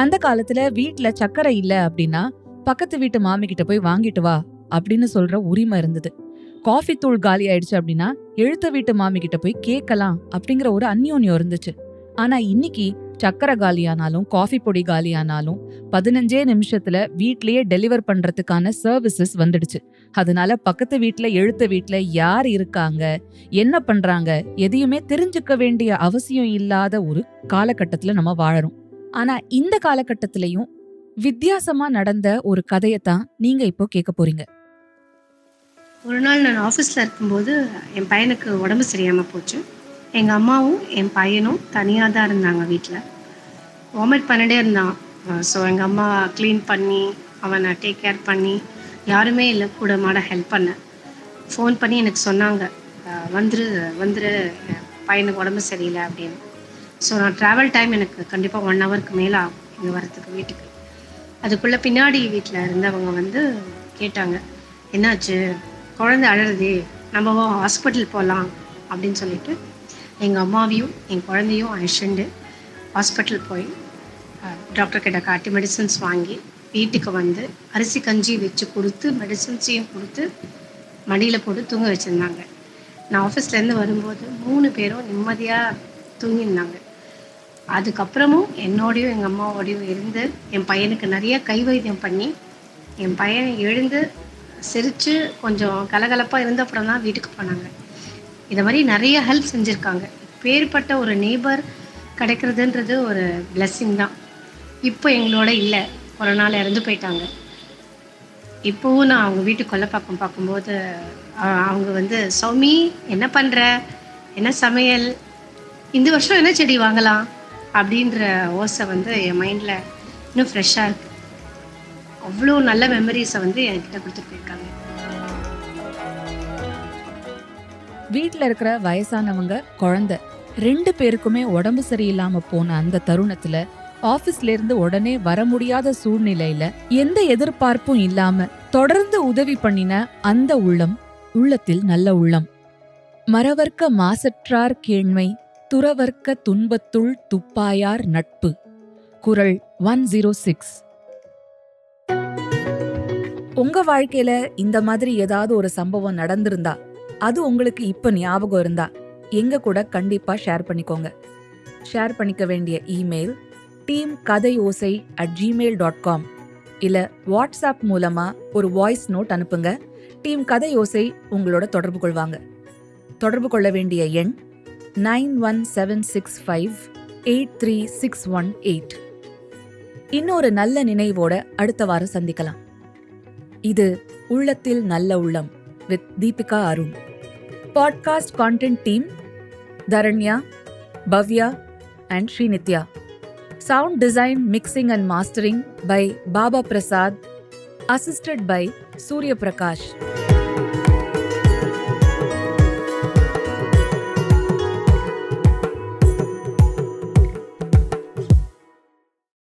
அந்த காலத்துல வீட்டுல சக்கரை இல்ல அப்படின்னா பக்கத்து வீட்டு மாமி கிட்ட போய் வாங்கிட்டு வா அப்படின்னு சொல்ற உரிமை இருந்தது. காஃபி தூள் காலி ஆயிடுச்சு அப்படின்னா எழுத்த வீட்டு மாமி கிட்ட போய் கேட்கலாம் அப்படிங்கிற ஒரு அந்யோன்யம் இருந்துச்சு. ஆனா இன்னைக்கு சக்கரை காலியானாலும் காஃபி பொடி காலியானாலும் பதினஞ்சே நிமிஷத்துல வீட்லயே டெலிவர் பண்றதுக்கான சர்வீசஸ் வந்துடுச்சு. அதனால பக்கத்து வீட்டுல எழுத்த வீட்டுல யார் இருக்காங்க என்ன பண்றாங்க எதையுமே தெரிஞ்சுக்க வேண்டிய அவசியம் இல்லாத ஒரு காலகட்டத்துல நம்ம வாழறோம். ஆனா இந்த காலகட்டத்திலையும் வித்தியாசமா நடந்த ஒரு கதையத்தான் நீங்க இப்போ கேட்க போறீங்க. ஒரு நாள் நான் ஆஃபீஸில் இருக்கும்போது என் பையனுக்கு உடம்பு சரியாமல் போச்சு. எங்கள் அம்மாவும் என் பையனும் தனியாக தான் இருந்தாங்க வீட்டில் வாமிட் பண்ணிட்டே இருந்தான். ஸோ எங்கள் அம்மா க்ளீன் பண்ணி அவனை டேக் கேர் பண்ணி யாருமே இல்லை கூட மாட ஹெல்ப் பண்ண. ஃபோன் பண்ணி எனக்கு சொன்னாங்க. வந்துரு வந்துரு பையனுக்கு உடம்பு சரியில்லை அப்படின்னு. ஸோ நான் ட்ராவல் டைம் எனக்கு கண்டிப்பாக ஒன் ஹவருக்கு மேலே ஆகும் இங்கே வரத்துக்கு வீட்டுக்கு. அதுக்குள்ளே பின்னாடி வீட்டில் இருந்தவங்க வந்து கேட்டாங்க என்னாச்சு? குழந்தை அழறதே. நம்ம ஹாஸ்பிட்டல் போகலாம் அப்படின்னு சொல்லிட்டு எங்கள் அம்மாவையும் என் குழந்தையும் அழைச்சிண்டு ஹாஸ்பிட்டல் போய் டாக்டர் கிட்ட காட்டி மெடிசன்ஸ் வாங்கி வீட்டுக்கு வந்து அரிசி கஞ்சி வச்சு கொடுத்து மெடிசன்ஸையும் கொடுத்து மடியில் போட்டு தூங்க வச்சுருந்தாங்க. நான் ஆஃபீஸ்லேருந்து வரும்போது மூணு பேரும் நிம்மதியாக தூங்கியிருந்தாங்க. அதுக்கப்புறமும் என்னோடையும் எங்கள் அம்மாவோடையும் இருந்து என் பையனுக்கு நிறைய கை வைத்தியம் பண்ணி என் பையன் எழுந்து சிரித்து கொஞ்சம் கலகலப்பாக இருந்த அப்புறம் தான் வீட்டுக்கு போனாங்க. இதை மாதிரி நிறைய ஹெல்ப் செஞ்சுருக்காங்க. பேர்பட்ட ஒரு நெய்பர் கிடைக்கிறதுன்றது ஒரு பிளெஸ்ஸிங் தான். இப்போ எங்களோட இல்லை. ஒரு நாள் இறந்து போயிட்டாங்க. இப்போவும் நான் அவங்க வீட்டு கொல்லைப்பாக்கம் பார்க்கும்போது அவங்க வந்து சௌமி என்ன பண்ணுற என்ன சமையல்? இந்த வருஷம் என்ன செடி வாங்கலாம்? அப்படின்ற ஓசை வந்து என் மைண்டில் இன்னும் ஃப்ரெஷ்ஷாக இருக்கு. அவ்வளோ நல்ல மெமரிஸை வந்து என்கிட்ட கொடுத்துட்டு போயிருக்காங்க இருக்கிற வயசானவங்க குழந்தை ரெண்டு பேருக்குமே உடம்பு சரியில்லாமல் போன அந்த தருணத்தில் ஆஃபீஸ்லேருந்து உடனே வர முடியாத சூழ்நிலையில எந்த எதிர்பார்ப்பும் இல்லாம தொடர்ந்து உதவி பண்ணின அந்த உள்ளம் உள்ளத்தில் நல்ல உள்ளம். மறவர்க்க மாசற்றார் கேண்மை துறவர்க்க துன்பத்துள் துப்பாயார் நட்பு. குரல் ஒன் ஜீரோ சிக்ஸ். உங்க வாழ்க்கையில இந்த மாதிரி ஏதாவது ஒரு சம்பவம் நடந்திருந்தா அது உங்களுக்கு இப்ப ஞாபகம் இருந்தா எங்க கூட கண்டிப்பா ஷேர் பண்ணிக்கோங்க. ஷேர் பண்ணிக்க வேண்டிய email team Kathai Osai at Gmail dot com இல்ல வாட்ஸ்அப் மூலமா ஒரு வாய்ஸ் நோட் அனுப்புங்க. டீம் கதை ஓசை உங்களோட தொடர்பு கொள்வாங்க. தொடர்பு கொள்ள வேண்டிய எண் nine one seven six five eight three six one eight. இன்னொரு நல்ல நினைவோட அடுத்த வாரம் சந்திக்கலாம். இது உள்ளத்தில் நல்ல உள்ளம் with Deepika Arun. Podcast content team Dharanya Bhavya and Srinithya. Sound design mixing and mastering by Baba Prasad assisted by Surya Prakash